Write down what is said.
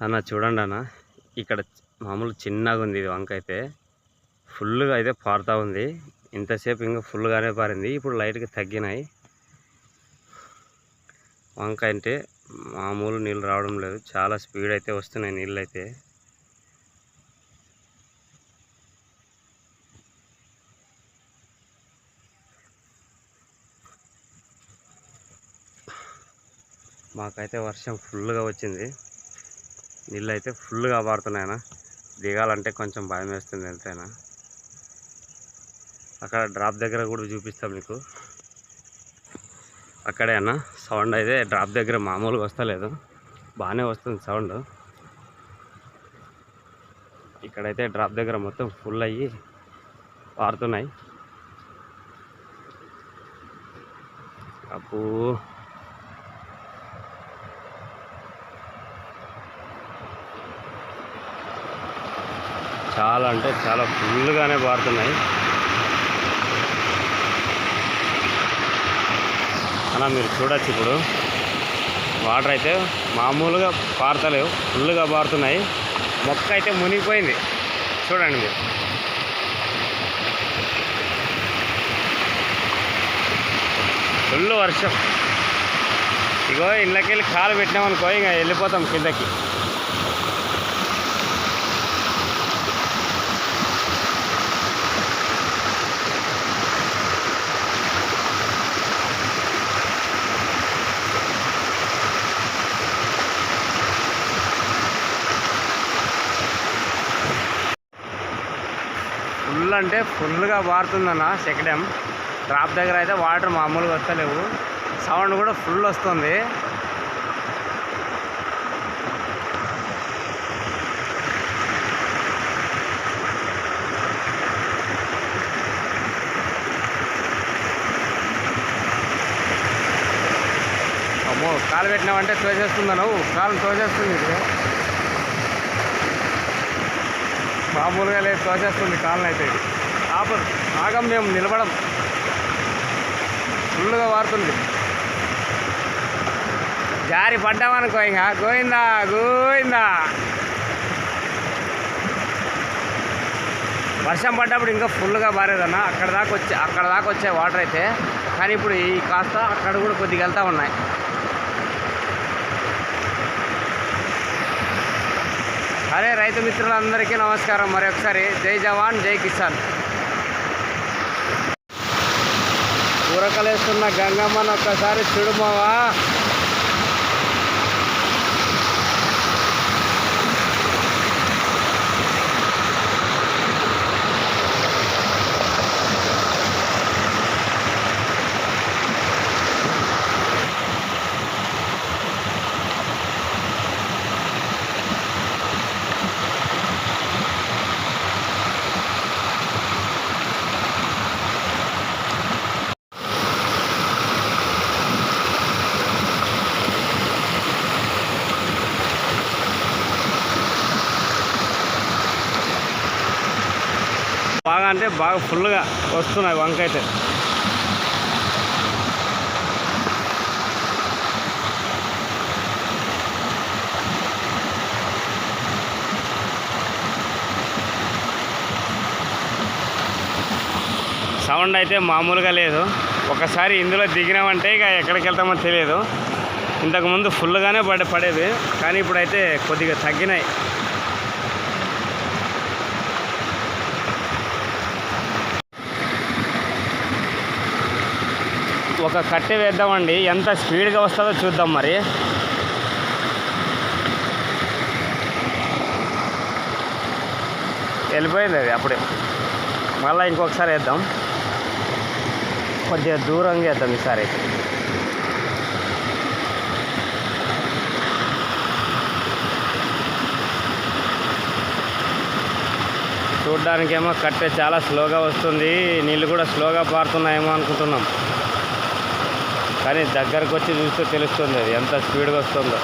అన్న చూడండి అన్న ఇక్కడ మామూలు చిన్నగా ఉంది ఇది వంక అయితే. ఫుల్గా అయితే పారుతూ ఉంది. ఇంతసేపు ఇంకా ఫుల్గానే పారింది. ఇప్పుడు లైట్గా తగ్గినాయి. వంక అంటే మామూలు నీళ్ళు రావడం లేదు. చాలా స్పీడ్ అయితే వస్తున్నాయి నీళ్ళు అయితే మాకైతే వర్షం ఫుల్గా వచ్చింది. నీళ్ళు అయితే ఫుల్గా పారుతున్నాయన దిగాలంటే కొంచెం భయం వేస్తుంది ఎంతైనా అక్కడ డ్రాప్ దగ్గర కూడా చూపిస్తాం మీకు. అక్కడే అన్న సౌండ్ అయితే డ్రాప్ దగ్గర మామూలుగా వస్తలేదు. బాగానే వస్తుంది సౌండ్. ఇక్కడైతే డ్రాప్ దగ్గర మొత్తం ఫుల్ అయ్యి పారుతున్నాయి. అప్పు చాలా అంటే చాలా ఫుల్గానే పారుతున్నాయి అలా మీరు చూడొచ్చు ఇప్పుడు. వాటర్ అయితే మామూలుగా పారతలేవు ఫుల్గా పారుతున్నాయి. మొక్క అయితే మునిగిపోయింది. చూడండి మీరు. ఫుల్ వర్షం. ఇగో ఇళ్ళకెళ్ళి కాలు పెట్టినామనుకో ఇంకా వెళ్ళిపోతాం కిందకి. ఫుల్ అంటే ఫుల్గా పారుతుందన్న సెకండ్. డ్యామ్ డ్రాప్ దగ్గర అయితే వాటర్ మామూలుగా వస్తలేవు. సౌండ్ కూడా ఫుల్ వస్తుంది. అమ్మో కాలు పెట్టినావంటే తోసేస్తుందా నువ్వు కాలు తోసేస్తుంది. ఇప్పుడు మామూలుగా లేదు. తోసేస్తుంది కాలం అయితే ఇది. ఆపదు. ఆగం మేము నిలబడం. ఫుల్గా వారుతుంది. జారి పడ్డామనుకో ఇంకా. గోయిందా గోయిందా వర్షం పడ్డప్పుడు ఇంకా ఫుల్గా బారేదన్న. అక్కడ దాకా వచ్చే అక్కడ దాకా వచ్చే వాటర్ అయితే. కానీ ఇప్పుడు ఈ కాస్త అక్కడ కూడా కొద్దిగా వెళ్తూ ఉన్నాయి. అరే రైతు మిత్రులందరికీ నమస్కారం. మరొకసారి జై జవాన్ జై కిసాన్. ఉరకలేస్తున్న గంగమ్మను ఒక్కసారి చూడుమావా అంటే బాగా ఫుల్గా వస్తున్నాయి వంకైతే సౌండ్ అయితే మామూలుగా లేదు. ఒకసారి ఇందులో దిగినామంటే ఇక ఎక్కడికి వెళ్తామో తెలియదు. ఇంతకుముందు ఫుల్గానే పడే పడేది. కానీ ఇప్పుడైతే కొద్దిగా తగ్గినాయి. ఒక కట్టె వేద్దామండి. ఎంత స్పీడ్గా వస్తుందో చూద్దాం మరి. వెళ్ళిపోయింది అది అప్పుడే. మళ్ళీ ఇంకొకసారి వేద్దాం. కొద్దిగా దూరంగా వేద్దాం ఈసారి. అయితే చూడ్డానికేమో కట్టె చాలా స్లోగా వస్తుంది. నీళ్ళు కూడా స్లోగా పారుతున్నాయేమో అనుకుంటున్నాం. కానీ దగ్గరకు వచ్చి చూస్తే తెలుస్తుంది అది ఎంత స్పీడ్గా వస్తుందో.